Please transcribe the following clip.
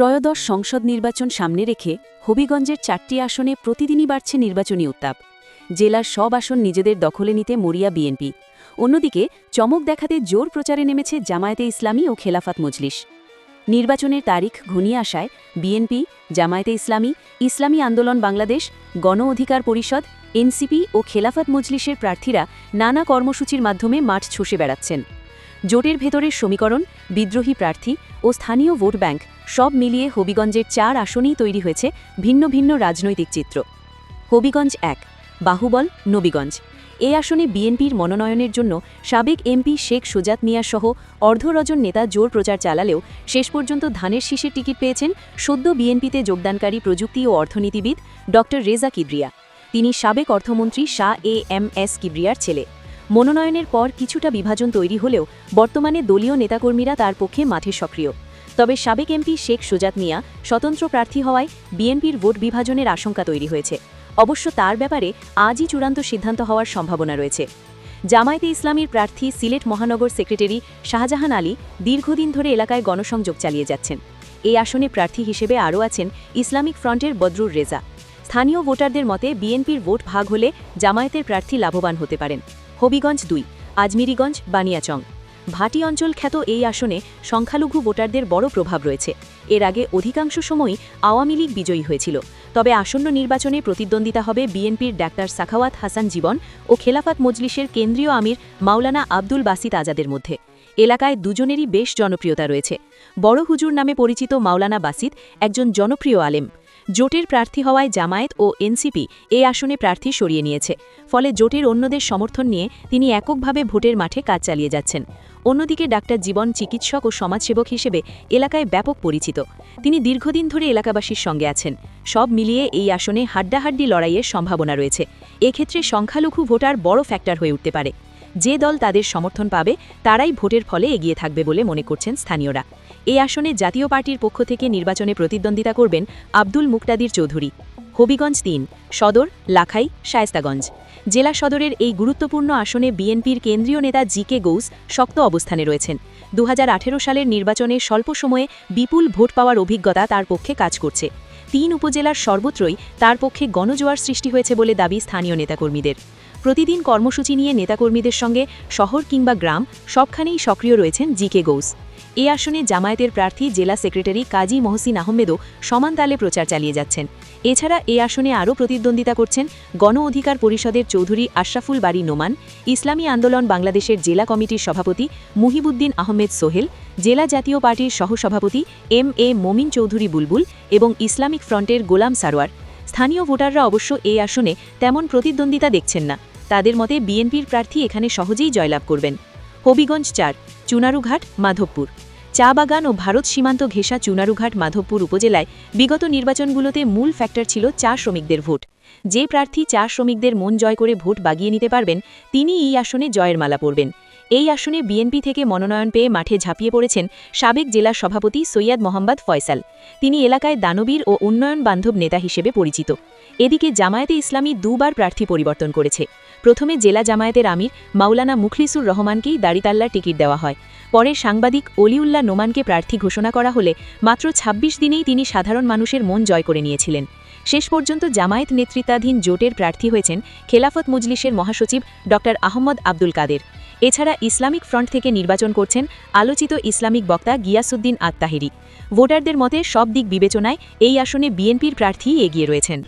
ত্রয়োদশ সংসদ নির্বাচন সামনে রেখে হবিগঞ্জের চারটি আসনে প্রতিদিনই বাড়ছে নির্বাচনী উত্তাপ। জেলার সব আসন নিজেদের দখলে নিতে মরিয়া বিএনপি। অন্যদিকে চমক দেখাতে জোর প্রচারে নেমেছে জামায়াতে ইসলামী ও খেলাফাত মজলিস। নির্বাচনের তারিখ ঘনিয়ে আসায় বিএনপি, জামায়াতে ইসলামী ইসলামী আন্দোলন বাংলাদেশ, গণ অধিকার পরিষদ, এনসিপি ও খেলাফাত মজলিসের প্রার্থীরা নানা কর্মসূচির মাধ্যমে মাঠ ছুষে বেড়াচ্ছেন। জোটের ভেতরের সমীকরণ, বিদ্রোহী প্রার্থী ও স্থানীয় ভোট ব্যাংক সব মিলিয়ে হবিগঞ্জের চার আসনেই তৈরি হয়েছে ভিন্ন ভিন্ন রাজনৈতিক চিত্র। হবিগঞ্জ এক, বাহুবল, নবীগঞ্জ। এ আসনে বিএনপির মনোনয়নের জন্য সাবেক এমপি শেখ সুজাত মিয়া সহ অর্ধরজন নেতা জোর প্রচার চালালেও শেষ পর্যন্ত ধানের শীষের টিকিট পেয়েছেন সদ্য বিএনপিতে যোগদানকারী প্রযুক্তি ও অর্থনীতিবিদ ড রেজা কিবরিয়া। তিনি সাবেক অর্থমন্ত্রী শাহ এ এম এস কিবরিয়ার ছেলে। মনোনয়নের পর কিছুটা বিভাজন তৈরি হলেও বর্তমানে দলীয় নেতাকর্মীরা তার পক্ষে মাঠে সক্রিয়। তবে সাবেক এমপি শেখ সুজাত মিয়া স্বতন্ত্র প্রার্থী হওয়ায় বিএনপির ভোট বিভাজনের আশঙ্কা তৈরি হয়েছে। অবশ্য তার ব্যাপারে আজই চূড়ান্ত সিদ্ধান্ত হওয়ার সম্ভাবনা রয়েছে। জামায়াতে ইসলামীর প্রার্থী সিলেট মহানগর সেক্রেটারি শাহজাহান আলী দীর্ঘদিন ধরে এলাকায় গণসংযোগ চালিয়ে যাচ্ছেন। এই আসনে প্রার্থী হিসেবে আরও আছেন ইসলামিক ফ্রন্টের বদরুর রেজা। স্থানীয় ভোটারদের মতে বিএনপির ভোট ভাগ হলে জামায়াতের প্রার্থী লাভবান হতে পারেন। হবিগঞ্জ দুই, আজমিরিগঞ্জ, বানিয়াচং। ভাটি অঞ্চল খ্যাত এই আসনে সংখ্যালঘু ভোটারদের বড় প্রভাব রয়েছে। এর আগে অধিকাংশ সময়ই আওয়ামী লীগ বিজয়ী হয়েছিল। তবে আসন্ন নির্বাচনে প্রতিদ্বন্দ্বিতা হবে বিএনপির ডাক্তার সাখাওয়াত হাসান জীবন ও খেলাফাত মজলিসের কেন্দ্রীয় আমির মাওলানা আব্দুল বাসিত আজাদের মধ্যে। এলাকায় দুজনেরই বেশ জনপ্রিয়তা রয়েছে। বড় হুজুর নামে পরিচিত মাওলানা বাসিত একজন জনপ্রিয় আলেম। জোটের প্রার্থী হওয়ায় জামায়াত ও এনসিপি এই আসনে প্রার্থী সরিয়ে নিয়েছে। ফলে জোটের অন্যদের সমর্থন নিয়ে তিনি এককভাবে ভোটের মাঠে কাজ চালিয়ে যাচ্ছেন। অন্যদিকে ডাক্তার জীবন চিকিৎসক ও সমাজসেবক হিসেবে এলাকায় ব্যাপক পরিচিত। তিনি দীর্ঘদিন ধরে এলাকাবাসীর সঙ্গে আছেন। সব মিলিয়ে এই আসনে হাড্ডাহাড্ডি লড়াইয়ের সম্ভাবনা রয়েছে। এক্ষেত্রে সংখ্যালঘু ভোটার বড় ফ্যাক্টর হয়ে উঠতে পারে। যে দল তাদের সমর্থন পাবে, তারাই ভোটের ফলে এগিয়ে থাকবে বলে মনে করছেন স্থানীয়রা। এই আসনে জাতীয় পার্টির পক্ষ থেকে নির্বাচনে প্রতিদ্বন্দ্বিতা করবেন আব্দুল মুক্তাদির চৌধুরী। হবিগঞ্জ তিন, সদর, লাখাই, শায়স্তাগঞ্জ। জেলা সদরের এই গুরুত্বপূর্ণ আসনে বিএনপির কেন্দ্রীয় নেতা জি কে গৌস শক্ত অবস্থানে রয়েছেন। দু হাজার আঠেরো সালের নির্বাচনে স্বল্প সময়ে বিপুল ভোট পাওয়ার অভিজ্ঞতা তার পক্ষে কাজ করছে। তিন উপজেলার সর্বত্রই তার পক্ষে গণজোয়ার সৃষ্টি হয়েছে বলে দাবি স্থানীয় নেতাকর্মীদের। প্রতিদিন কর্মসূচি নিয়ে নেতাকর্মীদের সঙ্গে শহর কিংবা গ্রাম সবখানেই সক্রিয় রয়েছেন জি কে গৌস এ আসনে জামায়াতের প্রার্থী জেলা সেক্রেটারি কাজী মহসিন আহমেদও সমান তালে প্রচার চালিয়ে যাচ্ছেন। এছাড়া এ আসনে আরও প্রতিদ্বন্দ্বিতা করছেন গণ অধিকার পরিষদের চৌধুরী আশরাফুল বাড়ি নোমান, ইসলামী আন্দোলন বাংলাদেশের জেলা কমিটির সভাপতি মুহিবুদ্দিন আহমেদ সোহেল, জেলা জাতীয় পার্টির সহসভাপতি এম এ মমিন চৌধুরী বুলবুল এবং ইসলামিক ফ্রন্টের গোলাম সারোয়ার। স্থানীয় ভোটাররা অবশ্য এই আসনে তেমন প্রতিদ্বন্দ্বিতা দেখছেন না। তাদের মতে বিএনপির প্রার্থী এখানে সহজেই জয়লাভ করবেন। হবিগঞ্জ চার, চুনারুঘাট, মাধবপুর। চা বাগান ও ভারত সীমান্ত ঘেঁষা চুনারুঘাট, মাধবপুর উপজেলায় বিগত নির্বাচনগুলোতে মূল ফ্যাক্টর ছিল চা শ্রমিকদের ভোট। যে প্রার্থী চা শ্রমিকদের মন জয় করে ভোট বাগিয়ে নিতে পারবেন তিনি এই আসনে জয়ের মালা পরবেন। এই আসনে বিএনপি থেকে মনোনয়ন পেয়ে মাঠে ঝাঁপিয়ে পড়েছেন সাবেক জেলা সভাপতি সৈয়দ মোহাম্মদ ফয়সাল। তিনি এলাকায় দানবীর ও উন্নয়ন বান্ধব নেতা হিসেবে পরিচিত। এদিকে জামায়াতে ইসলামী দুবার প্রার্থী পরিবর্তন করেছে। প্রথমে জেলা জামায়াতের আমির মাওলানা মুখলিসুর রহমানকেই দাড়িতাল্লার টিকিট দেওয়া হয়। পরে সাংবাদিক অলিউল্লাহ নোমানকে প্রার্থী ঘোষণা করা হলে মাত্র ২৬ দিনেই তিনি সাধারণ মানুষের মন জয় করে নিয়েছিলেন। শেষ পর্যন্ত জামায়াত নেতৃত্বাধীন জোটের প্রার্থী হয়েছেন খেলাফত মজলিসের মহাসচিব ড আহমদ আব্দুল কাদের। এছাড়া ইসলামিক ফ্রন্ট থেকে নির্বাচন করছেন আলোচিত ইসলামিক বক্তা গিয়াসুদ্দিন আত্মাহেরি ভোটারদের মতে সব দিক বিবেচনায় এই আসনে বিএনপির প্রার্থী এগিয়ে রয়েছেন।